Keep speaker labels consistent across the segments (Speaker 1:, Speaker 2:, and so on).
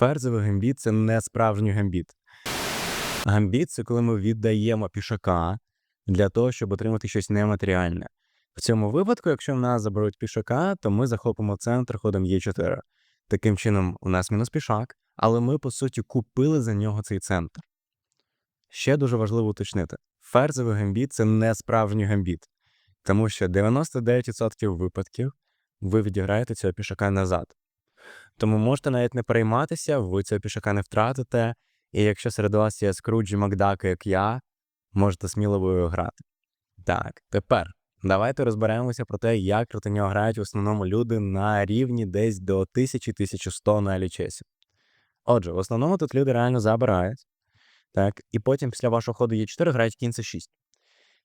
Speaker 1: Ферзовий гамбіт це не справжній гамбіт. Гамбіт це коли ми віддаємо пішака для того, щоб отримати щось нематеріальне. В цьому випадку, якщо в нас заберуть пішака, то ми захопимо центр ходом Е4. Таким чином, у нас мінус пішак, але ми, по суті, купили за нього цей центр. Ще дуже важливо уточнити: ферзовий гамбіт це не справжній гамбіт, тому що 99% випадків ви відіграєте цього пішака назад. Тому можете навіть не перейматися, ви цього пішака не втратите, і якщо серед вас є Скруджі Макдаки, як я, можете сміливо грати. Так, тепер давайте розберемося про те, як проти нього грають в основному люди на рівні десь до 1000-1100 на лічесі. Отже, в основному тут люди реально забирають, так, і потім після вашого ходу Е4 грають кінь С6.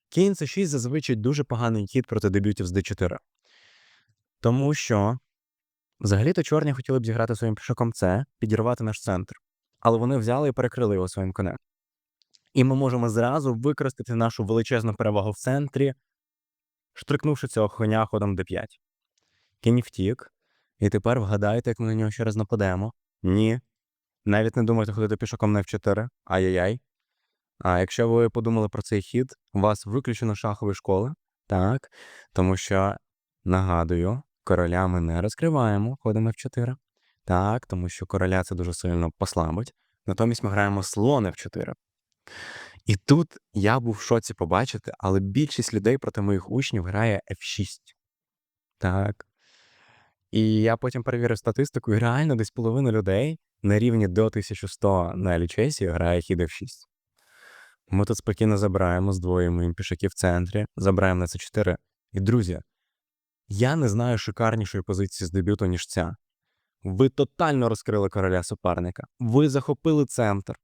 Speaker 1: Кінь С6 зазвичай дуже поганий хід проти дебютів з Д4. Тому що взагалі-то чорні хотіли б зіграти своїм пішаком С, підірвати наш центр. Але вони взяли і перекрили його своїм конем. І ми можемо зразу використати нашу величезну перевагу в центрі, штрикнувши цього коня ходом d5. Кінь втік. І тепер вгадайте, як ми на нього ще раз нападемо. Ні. Навіть не думайте ходити пішаком на F4. Ай-яй-яй. А якщо ви подумали про цей хід, у вас виключено з шахової школи. Так. Тому що, нагадую, короля ми не розкриваємо, ходимо F4. Так, тому що короля це дуже сильно послабить. Натомість ми граємо слон F4. І тут я був в шоці побачити, але більшість людей проти моїх учнів грає F6. Так. І я потім перевірив статистику, і реально десь половина людей на рівні до 1100 на лічесі грає хід F6. Ми тут спокійно забираємо, здвоїмо їм пішаки в центрі, забираємо на c4. І, друзі, я не знаю шикарнішої позиції з дебюту, ніж ця. Ви тотально розкрили короля суперника. Ви захопили центр,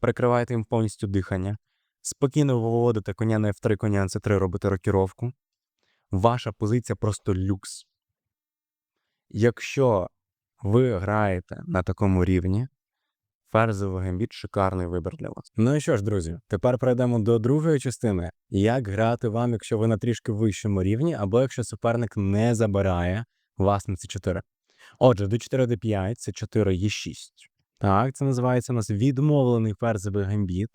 Speaker 1: прикриваєте їм повністю дихання, спокійно виводите коня на F3, коня на C3, робите рокіровку. Ваша позиція просто люкс. Якщо ви граєте на такому рівні, ферзовий гамбіт шикарний вибір для вас. Ну і що ж, друзі, тепер перейдемо до другої частини. Як грати вам, якщо ви на трішки вищому рівні, або якщо суперник не забирає вас на c4. Отже, до 4 d 5 це 4 Е6. Так, це називається у нас відмовлений ферзовий гамбіт.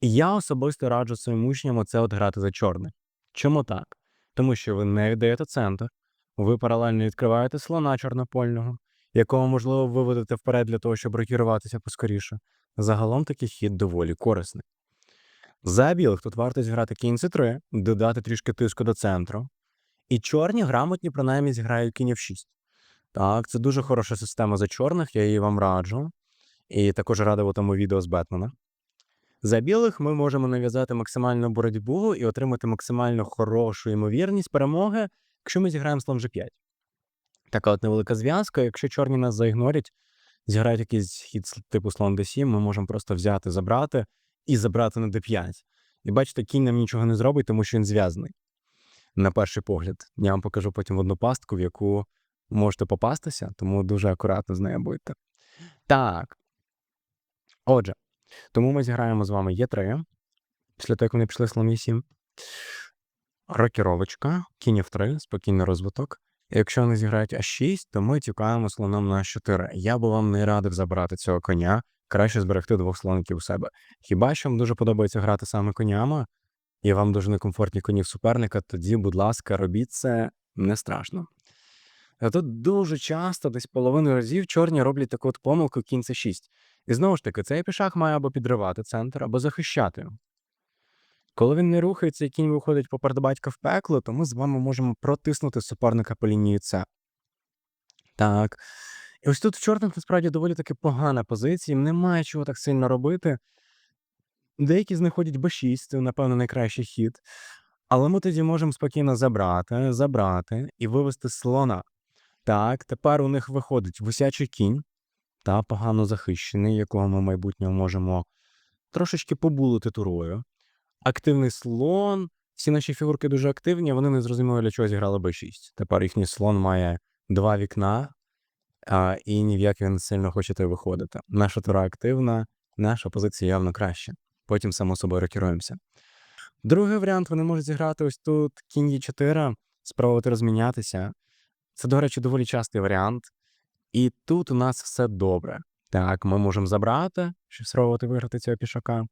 Speaker 1: І я особисто раджу своїм учням оце от грати за чорне. Чому так? Тому що ви не віддаєте центр, ви паралельно відкриваєте слона чорнопольного, якого можливо виведете вперед для того, щоб рокіруватися поскоріше. Загалом такий хід доволі корисний. За білих тут варто зіграти кінь c3, додати трішки тиску до центру. І чорні грамотні, принаймні, зіграють кінь f6. Так, це дуже хороша система за чорних, я її вам раджу. І також радив у тому відео з Бетмена. За білих ми можемо нав'язати максимальну боротьбу і отримати максимально хорошу ймовірність перемоги, якщо ми зіграємо слон G5. Така от невелика зв'язка. Якщо чорні нас заігнорять, зіграють якийсь хід типу слон D7, ми можемо просто взяти, забрати і забрати на D5. І бачите, кінь нам нічого не зробить, тому що він зв'язаний. На перший погляд. Я вам покажу потім одну пастку, в яку можете попастися, тому дуже акуратно з нею будьте. Так. Отже, тому ми зіграємо з вами Е3. Після того, як вони пішли слон Е7. Рокіровочка, кінь F3, спокійний розвиток. Якщо вони зіграють А6, то ми тікаємо слоном на А4. Я би вам не радив забирати цього коня, краще зберегти двох слоників у себе. Хіба що вам дуже подобається грати саме конями, і вам дуже некомфортні коні в суперника, тоді, будь ласка, робіть це не страшно. Тут дуже часто, десь половину разів, чорні роблять таку от помилку кінь це 6. І знову ж таки, цей пішак має або підривати центр, або захищати. Коли він не рухається і кінь виходить поперед батька в пекло, то ми з вами можемо протиснути суперника по лінії С. Так. І ось тут в чорних насправді доволі таки погана позиція, їм немає чого так сильно робити. Деякі з них ходять Б6, це, напевно, найкращий хід. Але ми тоді можемо спокійно забрати, забрати і вивести слона. Так, тепер у них виходить висячий кінь, та погано захищений, якого ми в майбутньому можемо трошечки побулити турою. Активний слон. Всі наші фігурки дуже активні, вони не зрозуміли, для чого зіграли Б6. Тепер їхній слон має два вікна, а, і ні в як він сильно хочете виходити. Наша тура активна, наша позиція явно краща. Потім, само собою, рокіруємося. Другий варіант вони можуть зіграти ось тут кінь Е4, спробувати розмінятися. Це, до речі, доволі частий варіант. І тут у нас все добре. Так, ми можемо забрати, щоб спробувати виграти цього пішака.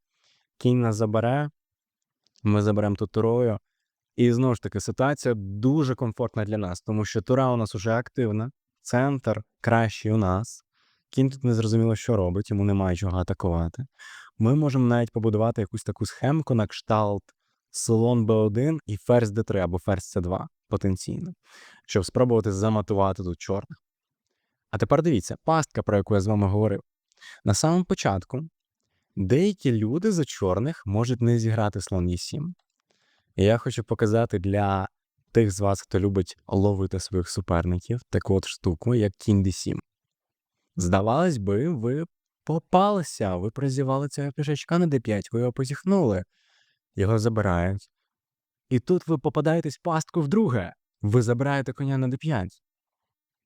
Speaker 1: Кінь нас забере, ми заберемо тут турою. І знову ж таки, ситуація дуже комфортна для нас, тому що тура у нас уже активна, центр кращий у нас. Кінь тут не зрозуміло, що робить, йому немає чого атакувати. Ми можемо навіть побудувати якусь таку схемку на кшталт слон Б1 і ферзь Д3 або ферзь С2 потенційно, щоб спробувати заматувати тут чорних. А тепер дивіться, пастка, про яку я з вами говорив. На самому початку деякі люди за чорних можуть не зіграти слон Е7. І я хочу показати для тих з вас, хто любить ловити своїх суперників, таку от штуку, як кінь D7. Здавалось би, ви попалися, ви прозівали цього пішачка на D5, ви його позіхнули, його забирають. І тут ви попадаєтесь в пастку вдруге. Ви забираєте коня на D5.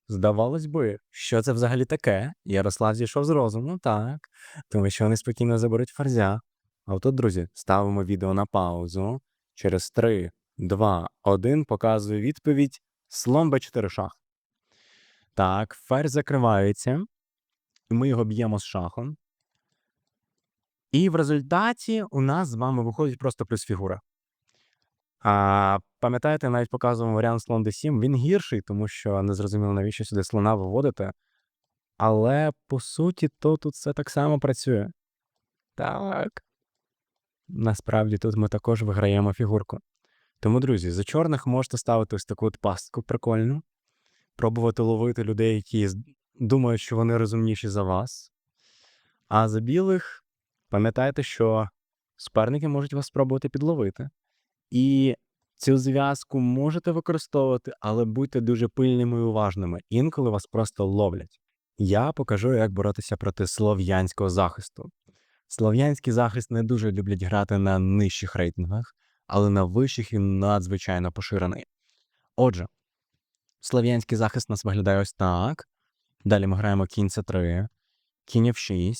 Speaker 1: Здавалось би, що це взагалі таке? Ярослав зійшов з розуму, так, тому що вони спокійно заберуть ферзя. А отут, друзі, ставимо відео на паузу. Через 3, 2, 1 показую відповідь слон Б4 шах. Так, ферзь закривається, і ми його б'ємо з шахом. І в результаті у нас з вами виходить просто плюс фігура. А пам'ятаєте, навіть показував варіант слон d7, він гірший, тому що не зрозуміло, навіщо сюди слона виводити. Але по суті, то тут все так само працює. Так. Насправді тут ми також виграємо фігурку. Тому, друзі, за чорних можете ставити ось таку от пастку прикольну, пробувати ловити людей, які думають, що вони розумніші за вас. А за білих пам'ятайте, що суперники можуть вас спробувати підловити. І цю зв'язку можете використовувати, але будьте дуже пильними і уважними. Інколи вас просто ловлять. Я покажу, як боротися проти слов'янського захисту. Слов'янський захист не дуже люблять грати на нижчих рейтингах, але на вищих він надзвичайно поширений. Отже, слов'янський захист нас виглядає ось так. Далі ми граємо кінь С3, кінь F6,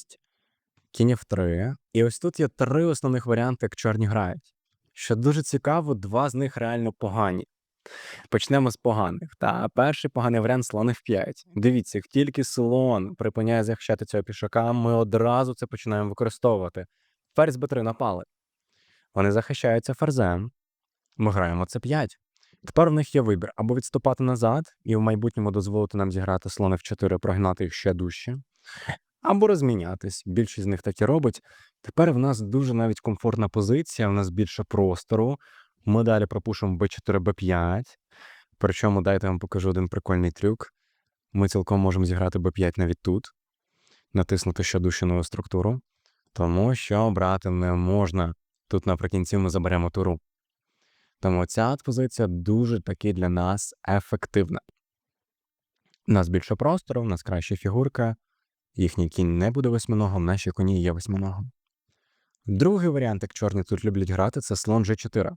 Speaker 1: кінь F3. І ось тут є три основних варіанти, як чорні грають. Що дуже цікаво, два з них реально погані. Почнемо з поганих. Та перший поганий варіант слон F5. Дивіться, як тільки слон припиняє захищати цього пішака, ми одразу це починаємо використовувати. Ферзь Б3 напали. Вони захищаються ферзем. Ми граємо С5. Тепер в них є вибір або відступати назад і в майбутньому дозволити нам зіграти слон F4, прогнати їх ще дужче, або розмінятись. Більшість з них так і робить. Тепер в нас дуже навіть комфортна позиція, в нас більше простору. Ми далі пропушимо b4, b5. Причому дайте вам покажу один прикольний трюк. Ми цілком можемо зіграти b5 навіть тут, натиснути ще дужче нову структуру, тому що брати не можна. Тут наприкінці ми заберемо туру. Тому ця позиція дуже таки для нас ефективна. У нас більше простору, у нас краща фігурка, їхній кінь не буде восьминогом, наші коні є восьминогом. Другий варіант, як чорні тут люблять грати, це слон G4.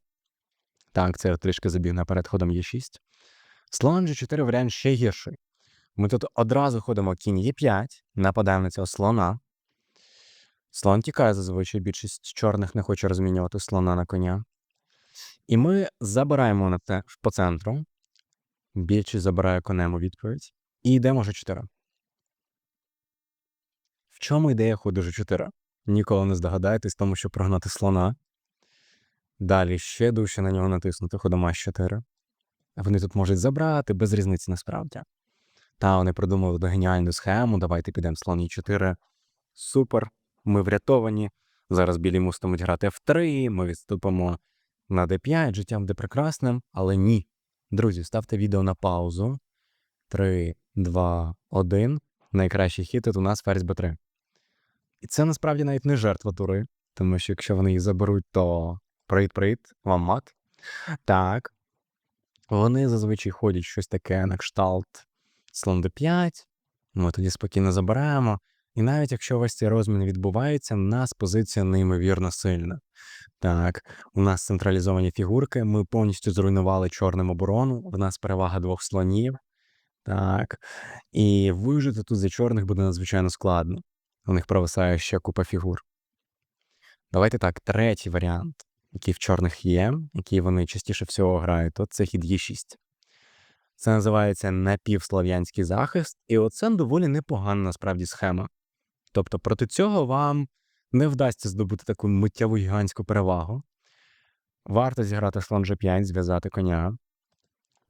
Speaker 1: Так, це трішки забіг наперед ходом Е6. Слон G4 варіант ще гірший. Ми тут одразу ходимо кінь Е5, нападаємо на цього слона. Слон тікає зазвичай, більшість чорних не хоче розмінювати слона на коня. І ми забираємо на те по центру. Більшість забирає конем у відповідь. І йдемо G4. Чому ідея ходу G4? Ніколи не здогадаєтесь, тому що прогнати слона. Далі ще дужче на нього натиснути ходом А4. Вони тут можуть забрати, без різниці насправді. Та вони придумали геніальну схему. Давайте підемо слон Е4. Супер, ми врятовані. Зараз білі мустимуть грати F3, ми відступимо на D5, життя буде прекрасним, але ні. Друзі, ставте відео на паузу. 3, 2, 1. Найкращий хід тут у нас ферзь Б3. І це насправді навіть не жертва тури, тому що якщо вони її заберуть, то привіт-привіт, вам мат. Так. Вони зазвичай ходять щось таке на кшталт слон d5. Ми тоді спокійно забираємо. І навіть якщо весь цей розмін відбувається, в нас позиція неймовірно сильна. Так, у нас централізовані фігурки, ми повністю зруйнували чорним оборону, в нас перевага двох слонів. Так. І вижити тут за чорних буде надзвичайно складно. У них провисає ще купа фігур. Давайте так, третій варіант, який в чорних є, який вони частіше всього грають, то це хід Е6. Це називається напівслов'янський захист, і оце доволі непогана насправді схема. Тобто проти цього вам не вдасться здобути таку миттєву гігантську перевагу. Варто зіграти слон G5, зв'язати коня.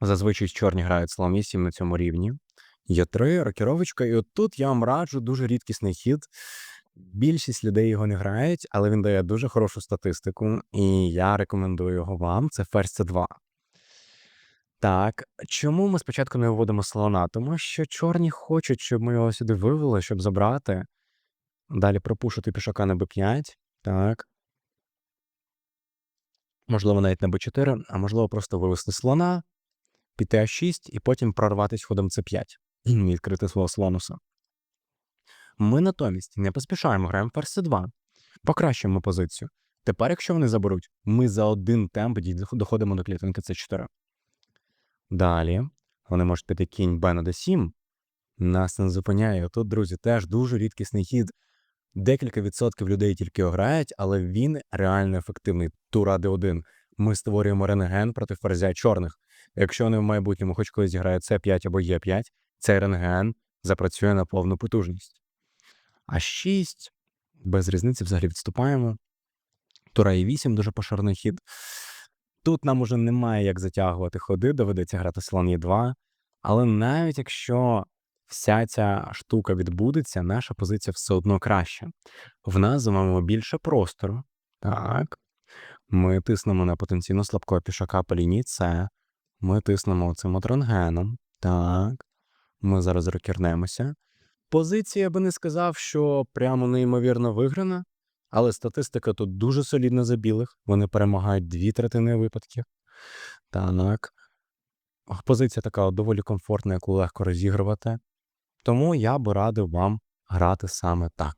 Speaker 1: Зазвичай чорні грають слон 8 на цьому рівні. Є 3 рокіровочка, і от тут я вам раджу дуже рідкісний хід. Більшість людей його не грають, але він дає дуже хорошу статистику, і я рекомендую його вам. Це ферзь C2. Так, чому ми спочатку не виводимо слона? Тому що чорні хочуть, щоб ми його сюди вивели, щоб забрати. Далі пропушити пішака на b5. Так. Можливо, навіть на b4, а можливо, просто вивести слона, піти а6 і потім прорватися ходом c5 і відкрити свого слонуса. Ми натомість не поспішаємо, граємо ферзь c2, покращуємо позицію. Тепер, якщо вони заберуть, ми за один темп доходимо до клітинки c4. Далі вони можуть піти кінь b на d7. Нас не зупиняє. Тут, друзі, теж дуже рідкісний хід. Декілька відсотків людей тільки грають, але він реально ефективний. Тура d1. Ми створюємо рентген проти ферзя чорних. Якщо вони в майбутньому хоч колись зіграють c5 або e5, цей рентген запрацює на повну потужність. А 6 без різниці взагалі відступаємо. Тура e8 дуже поширений хід. Тут нам уже немає як затягувати ходи, доведеться грати слон e2. Але навіть якщо вся ця штука відбудеться, наша позиція все одно краща. В нас з вами більше простору. Так. Ми тиснемо на потенційно слабкого пішака по лінії С. Ми тиснемо цим от. Так. Ми зараз рокернемося. Позиція би не сказав, що прямо неймовірно виграна, але статистика тут дуже солідна за білих. Вони перемагають дві третини випадків. Так. Позиція така доволі комфортна, яку легко розігрувати. Тому я би радив вам грати саме так.